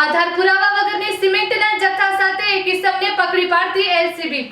આધાર પુરાવા વગરની સિમેન્ટના જથ્થા સાથે એક ઇસમને પકડી પાડતી એલસીબી.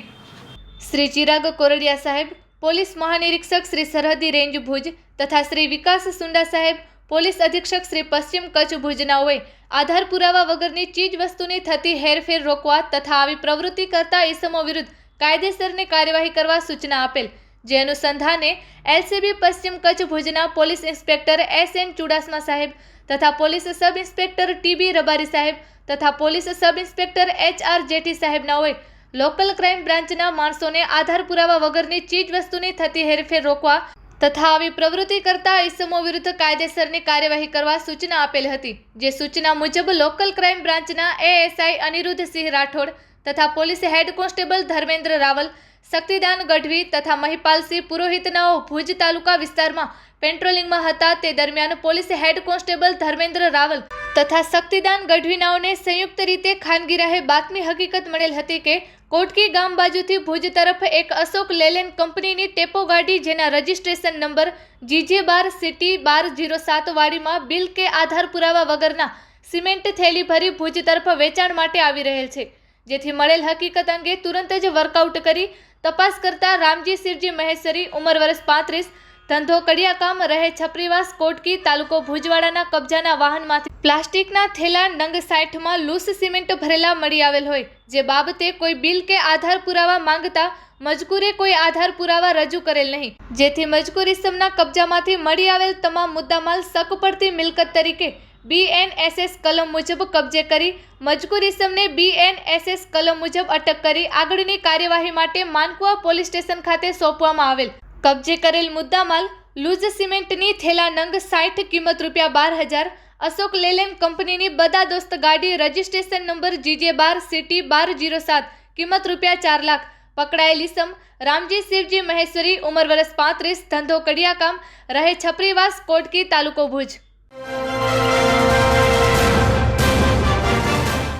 શ્રી ચિરાગ કોરડિયા સાહેબ, પોલીસ મહાનિરીક્ષક શ્રી સરહદી રેન્જ ભુજ તથા શ્રી વિકાસ સુંડા સાહેબ, પોલીસ અધિક્ષક શ્રી પશ્ચિમ કચ્છ ભુજનાઓએ આધાર પુરાવા વગરની ચીજ વસ્તુની થતી હેરફેર રોકવા તથા આવી પ્રવૃત્તિ કરતા ઇસમો વિરુદ્ધ કાયદેસરની કાર્યવાહી કરવા સૂચના આપેલ. જે અનુસંધાને એલસીબી પશ્ચિમ કચ્છ ભુજના police inspector S N Chudasama સાહેબ તથા police sub inspector T B Rabari સાહેબ તથા police sub inspector H R Jethi સાહેબનાઓએ local crime બ્રાન્ચના માણસોને આધાર પુરાવા વગરની ચીજ વસ્તુની થતી હેરફેર રોકવા તથા આવી પ્રવૃત્તિ કરતા ઇસમો વિરુદ્ધ કાયદેસરની કાર્યવાહી કરવા સૂચના આપેલ હતી. જે સૂચના મુજબ લોકલ ક્રાઇમ બ્રાન્ચના એએસઆઈ અનિરુદ્ધ સિંહ રાઠોડ તથા police head constable Dharmendra Raval, Shaktidan Gadhvi તથા મહિપાલસિંહ પુરોહિતનાઓ ભુજ તાલુકા વિસ્તારમાં પેટ્રોલિંગમાં હતા. તે દરમિયાન police head constable Dharmendra Raval તથા શક્તિદાન ગઢવીનાઓને સંયુક્ત રીતે ખાનગી રાહે બાતમી હકીકત મળેલ હતી કે, કોટકી ગામ બાજુથી ભુજ તરફ એક અશોક લેલેન કંપનીની ટેપો ગાડી જેના રજિસ્ટ્રેશન નંબર જીજે બાર સિટી બાર જીરો સાત વાડીમાં બિલ કે આધાર પુરાવા વગરના સિમેન્ટ થેલી ભરી ભુજ તરફ વેચાણ માટે આવી રહેલ છે. જેથી મળેલ હકીકત અંગે તુરંત જ વર્કઆઉટ કરી તપાસ કરતા રામજી શિવજી મહેશ્વરી, ઉંમર વર્ષ પાંત્રીસ, ધંધો કડિયાકામ, રહે છપરીવાસ, કોટકી, તાલુકો ભુજવાડાના કબજાના વાહનમાંથી પ્લાસ્ટિકના થેલા નંગ સાઠમાં લૂસ સિમેન્ટ ભરેલા મળી આવેલ હોય, જે બાબતે કોઈ બિલ કે આધાર પુરાવા માંગતા મજકૂરે કોઈ આધાર પુરાવા રજૂ કરેલ નહીં. જેથી મજકૂર ઇસમના કબજામાંથી મળી આવેલ તમામ મુદ્દામાલ શક પડતી મિલકત તરીકે બીએનએસએસ કલમ મુજબ કબજે કરી મજકૂર ઇસમને બીએનએસએસ કલમ મુજબ અટક કરી આગળની કાર્યવાહી માટે માનકુવા પોલીસ સ્ટેશન ખાતે સોંપવામાં આવેલ. કબજે કરેલ મુદ્દામાલ લૂઝ સિમેન્ટની થેલા નંગ સાઠ કિંમત રૂપિયા બાર હજાર, અશોક લેલેન્ડ કંપનીની બધા દોસ્ત ગાડી રજિસ્ટ્રેશન નંબર જીજે બાર સિટી બાર જીરો સાત, કિંમત રૂપિયા ચાર લાખ. પકડાયેલ ઇસમ રામજી શિવજી મહેશ્વરી, ઉંમર વર્ષ પાંત્રીસ, ધંધો કડિયાકામ, રહે છપરીવાસ, કોટકી તાલુકો ભુજ.